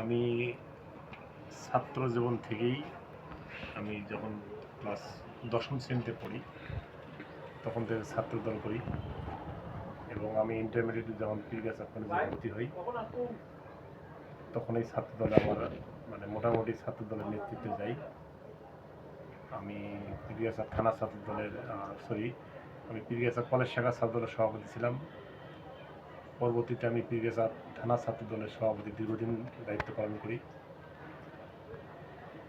আমি ছাত্র জীবন থেকেই আমি যখন ক্লাস দশম শ্রেণীতে পড়ি, তখন থেকে ছাত্র দল করি এবং আমি ইন্টারমিডিয়েটে যখন প্রিভিয়াস কলেজে ভর্তি হই, তখন এই ছাত্র দলে আমার মানে মোটামুটি ছাত্র দলের নেতৃত্বে যাই। আমি প্রিভিয়াস থানা ছাত্র দলের সরি আমি প্রিভিয়াস কলেজ শাখা ছাত্র দলের সভাপতি ছিলাম। পরবর্তীতে আমি প্রিভিয়াস থানা ছাত্র দলের সভাপতি দীর্ঘদিন দায়িত্ব পালন করি।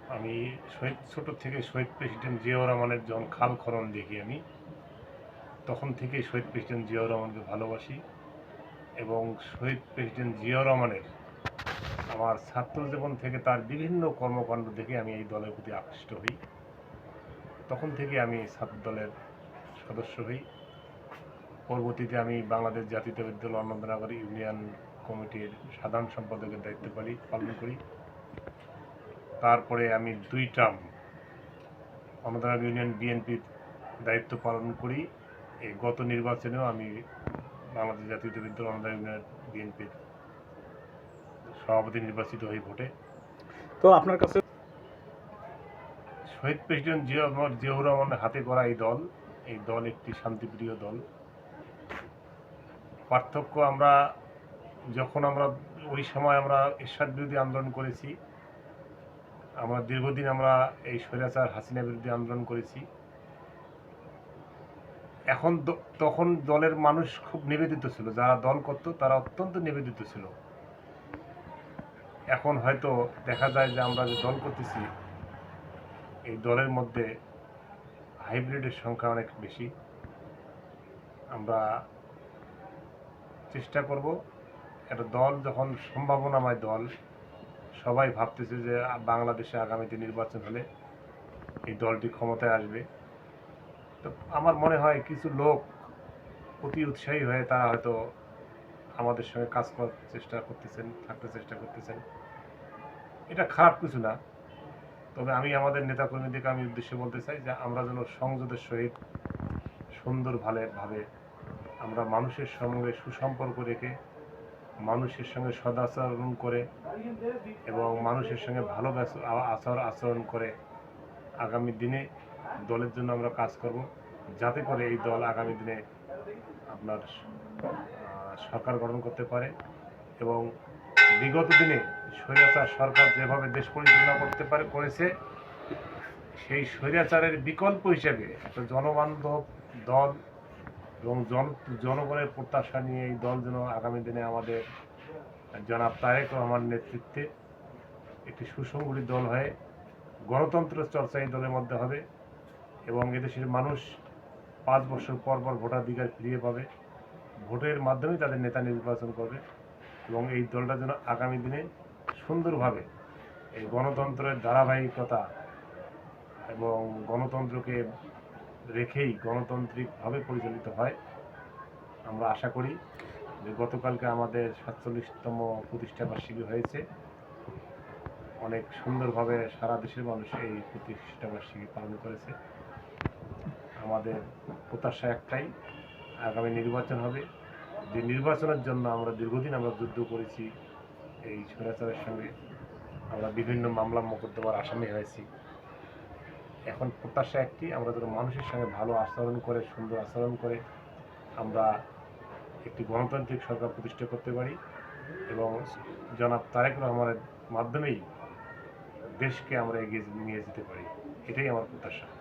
আমি শহীদ, ছোট থেকে শহীদ প্রেসিডেন্ট জিয়াউর রহমানের যখন খাল খনন দেখি আমি, তখন থেকেই শহীদ প্রেসিডেন্ট জিয়াউর রহমানকে ভালোবাসি এবং শহীদ প্রেসিডেন্ট জিয়াউর রহমানের আমার ছাত্র জীবন থেকে তার বিভিন্ন কর্মকাণ্ড দেখে আমি এই দলের প্রতি আকৃষ্ট হই। তখন থেকে আমি ছাত্র দলের সদস্য হই। পরবর্তীতে আমি বাংলাদেশ জাতীয়তাবাদী দল অনন্তনগর ইউনিয়ন কমিটির সাধারণ সম্পাদকের দায়িত্ব পালি পালন করি। তারপরে আমি দুই টার্ম অনন্তনগর ইউনিয়ন বিএনপির দায়িত্ব পালন করি। এই গত নির্বাচনেও আমি বাংলাদেশ জাতীয়তাবাদী দল অনন্তনগর ইউনিয়ন বিএনপির সভাপতি নির্বাচিত হয়ে ভোটে। তো আপনার কাছে শহীদ প্রেসিডেন্ট জিয়া জিয়াউর রহমানের হাতে করা এই দল এই দল একটি শান্তিপ্রিয় দল। পার্থক্য আমরা যখন আমরা ওই সময় আমরা এরশাদ বিরোধী আন্দোলন করেছি, আমরা দীর্ঘদিন আমরা এই স্বৈরাচার হাসিনা বিরোধী আন্দোলন করেছি। এখন তখন দলের মানুষ খুব নিবেদিত ছিল। যারা দল করত তারা অত্যন্ত নিবেদিত ছিল। এখন হয়তো দেখা যায় যে আমরা যে দল করতেছি, এই দলের মধ্যে হাইব্রিডের সংখ্যা অনেক বেশি। আমরা চেষ্টা করব। একটা দল যখন সম্ভাবনাময় দল, সবাই ভাবতেছে যে বাংলাদেশে আগামীতে নির্বাচন হলে এই দলটি ক্ষমতায় আসবে। তো আমার মনে হয় কিছু লোক অতি উৎসাহী হয়ে তারা হয়তো আমাদের সঙ্গে কাজ করার চেষ্টা করতেছেন, থাকতে চেষ্টা করতেছেন। এটা খারাপ কিছু না। তবে আমি আমাদের নেতাকর্মীদেরকে আমি উদ্দেশ্যে বলতে চাই যে আমরা যেন সংযতের সহিত সুন্দর ভাবে ভাবে আমরা মানুষের সঙ্গে সুসম্পর্ক রেখে, মানুষের সঙ্গে সদাচরণ করে এবং মানুষের সঙ্গে ভালো আচার আচরণ করে আগামী দিনে দলের জন্য আমরা কাজ করব। যাতে করে এই দল আগামী দিনে আপনার সরকার গঠন করতে পারে এবং বিগত দিনে স্বৈরাচার সরকার যেভাবে দেশ পরিচালনা করতে পারে, করেছে, সেই স্বৈরাচারের বিকল্প হিসেবে একটা জনবান্ধব দল এবং জন, জনগণের প্রত্যাশা নিয়ে এই দল যেন আগামী দিনে আমাদের জনাব তারেক রহমান নেতৃত্বে একটি সুসংগঠিত দল হয়ে গণতন্ত্র চর্চা এই দলের মধ্যে হবে এবং এদেশের মানুষ পাঁচ বছর পর পর ভোটাধিকার ফিরিয়ে পাবে। ভোটের মাধ্যমেই তাদের নেতা নির্বাচন করবে এবং এই দলটা যেন আগামী দিনে সুন্দরভাবে এই গণতন্ত্রের ধারাবাহিকতা এবং গণতন্ত্রকে রেখেই গণতান্ত্রিকভাবে পরিচালিত হয়। আমরা আশা করি যে গতকালকে আমাদের সাতচল্লিশতম প্রতিষ্ঠা বার্ষিকী হয়েছে। অনেক সুন্দরভাবে সারা দেশের মানুষ এই প্রতিষ্ঠা বার্ষিকী পালন করেছে। আমাদের প্রত্যাশা একটাই, আগামী নির্বাচন হবে। যে নির্বাচনের জন্য আমরা দীর্ঘদিন আমরা যুদ্ধ করেছি এই স্বৈরাচারের সঙ্গে, আমরা বিভিন্ন মামলা মোকদ্দমার আসামি হয়েছি। এখন প্রত্যাশা একটি, আমরা যেন মানুষের সঙ্গে ভালো আচরণ করে, সুন্দর আচরণ করে আমরা একটি গণতান্ত্রিক সরকার প্রতিষ্ঠা করতে পারি এবং জনাব তারেক রহমানের মাধ্যমেই দেশকে আমরা এগিয়ে নিয়ে যেতে পারি। এটাই আমার প্রত্যাশা।